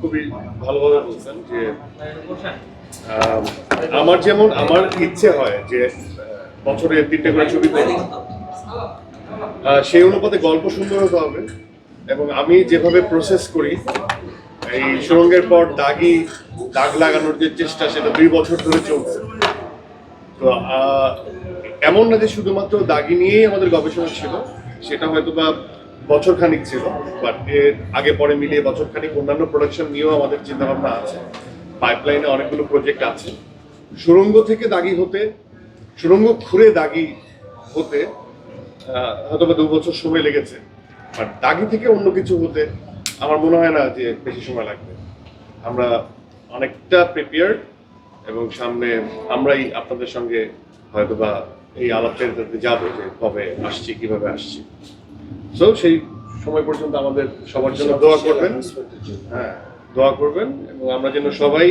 খুবই ভালোভাবে বলছেন যে আমার যেমন আমার ইচ্ছে হয় যে বছরে তিনটে করে ছবি করি আহ, সেই অনুপাতে গল্প সুন্দর হতে হবে এবং আমি যেভাবে প্রসেস করি এই সুরঙ্গের পর দাগি দাগ লাগানোর যে চেষ্টা সেটা দুই বছর ধরে চলছে। তো আহ, এমন না যে শুধুমাত্র দাগি নিয়েই আমাদের গবেষণা ছিল সেটা হয়তো বা বছর খানিক ছিল বাট এর আগে পরে মিলিয়ে বছর খানিক অন্যান্য প্রোডাকশন নিয়েও আমাদের চিন্তা ভাবনা আছে পাইপলাইনে অনেকগুলো প্রজেক্ট আছে। সুরঙ্গ থেকে দাগি হতে সুরঙ্গ খুঁড়ে দাগি হতে হয়তো বা দু বছর সময় লেগেছে বাট দাগি থেকে অন্য কিছু হতে আমার মনে হয় না যে বেশি সময় লাগবে। আমরা অনেকটা প্রিপেয়ার্ড এবং সামনে আমরাই আপনাদের সঙ্গে হয়তো বা এই আলাপের যাব যে কবে আসছি, কীভাবে আসছি। সো সেই সময় পর্যন্ত আমাদের সবার জন্য দোয়া করবেন। হ্যাঁ দোয়া করবেন এবং আমরা যেন সবাই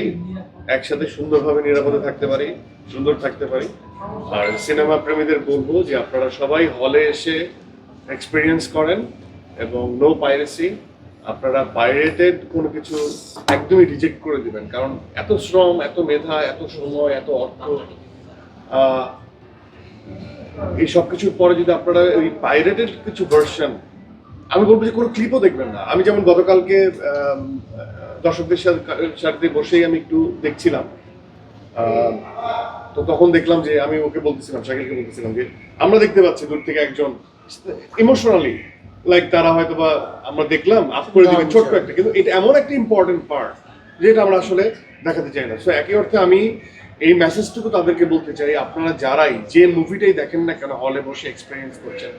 একসাথে সুন্দরভাবে নিরাপদে থাকতে পারি সুন্দর থাকতে পারি। আর সিনেমা প্রেমীদের বলব যে আপনারা সবাই হলে এসে এক্সপিরিয়েন্স করেন এবং নো পাইরেসি আপনারা পাইরেটেড কোনো কিছু একদমই রিজেক্ট করে দিবেন। কারণ এত শ্রম এত মেধা এত সময় এত অর্থ এই সব কিছুর পরে যদি আপনারা ওই পাইরেটেড কিছু ভার্সন আমি বলব যে কোনো ক্লিপও দেখবেন না। আমি যেমন গতকালকে দর্শকদের সাথে বসেই আমি একটু দেখছিলাম। তো তখন দেখলাম যে আমি ওকে বলতেছিলাম শাকিলকে বলতেছিলাম যে আমরা দেখতে পাচ্ছি দূর থেকে একজন ইমোশনালি লাইক তারা হয়তো বা আমরা দেখলাম আপ করে দিবে ছোট্ট একটা কিন্তু এটা এমন একটা ইম্পর্টেন্ট পার্ট যেটা আমরা আসলে দেখাতে চাই না। সো একই অর্থে আমি এই মেসেজটুকু তাদেরকে বলতে চাই, আপনারা যারাই যে মুভিটাই দেখেন না কেন হলে বসে এক্সপিরিয়েন্স করছেন,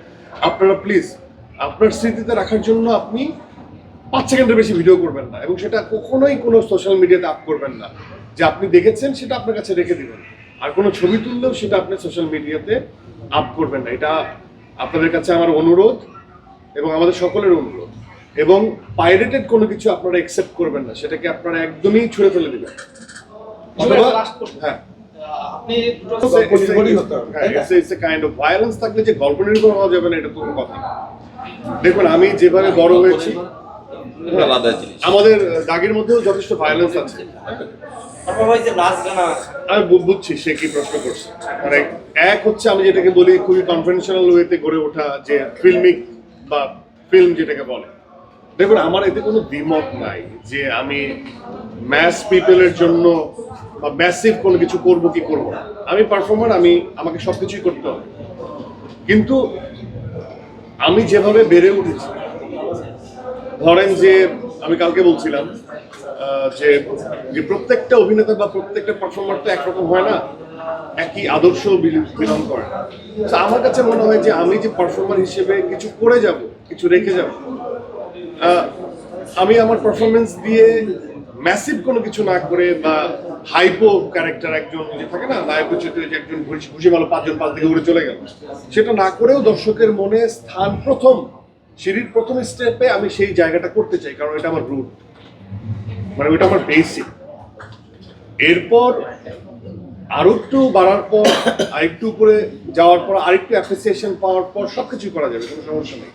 আপনারা প্লিজ আপনার স্মৃতিতে রাখার জন্য আপনি পাঁচ সেকেন্ডের বেশি ভিডিও করবেন না এবং সেটা কখনোই কোনো সোশ্যাল মিডিয়াতে আপ করবেন না। যে আপনি দেখেছেন, সেটা আপনার কাছে রেখে দিবেন। আর কোনো ছবি তুললেও সেটা আপনি সোশ্যাল মিডিয়াতে আপ করবেন না। এটা আপনাদের কাছে আমার অনুরোধ এবং আমাদের সকলের অনুরোধ। এবং পাইরেটেড কোনো কিছু আপনারা একসেপ্ট করবেন না। সেটাকে আপনারা একদমই ছুঁড়ে ফেলে দিবেন থাকলে যে গল্প নির্ভর হওয়া যাবে না এটা কোনো কথা দেখুন আমি যেভাবে বড় হয়েছি আমাদের দাগের মধ্যেও যথেষ্ট ভায়োলেন্স আছে। আমি বুঝছি সে কি প্রশ্ন করছে। মানে এক হচ্ছে আমি যেটাকে বলি খুবই কনভেনশনাল ওয়েতে গড়ে ওঠা যে ফিল্মিক বা ফিল্ম যেটাকে বলে। দেখুন আমার এতে কোনো দ্বিমত নাই যে আমি ম্যাস পিপলের জন্য বা ম্যাসিভ কোনো কিছু করব কি করব আমি পারফর্মার আমি, আমাকে সব কিছুই করতে হবে। কিন্তু আমি যেভাবে বেড়ে উঠেছি, ধরেন যে আমি কালকে বলছিলাম যে যে প্রত্যেকটা অভিনেতা বা প্রত্যেকটা পারফর্মার তো একরকম হয় না, একই আদর্শ বিলং করে। তো আমার কাছে মনে হয় যে আমি যে পারফর্মার হিসেবে কিছু করে যাব, কিছু রেখে যাব আমি আমার পারফরমেন্স দিয়ে ম্যাসিভ কোনো কিছু না করে বা হাইপো ক্যারেক্টার একজন যে থাকে না নায়ক চিত্রে যে একজন ঘুষি মালো পাঁচজন পাঁচ থেকে উড়ে চলে গেল। সেটা না করেও দর্শকের মনে স্থান প্রথম, সিঁড়ির প্রথম স্টেপে আমি সেই জায়গাটা করতে চাই, কারণ এটা আমার রুট মানে ওইটা আমার বেসিক এরপর আরও একটু বাড়ার পর, আরেকটু উপরে যাওয়ার পর, আরেকটু অ্যাপ্রিসিয়েশন পাওয়ার পর সবকিছু করা যাবে, কোনো সমস্যা নেই।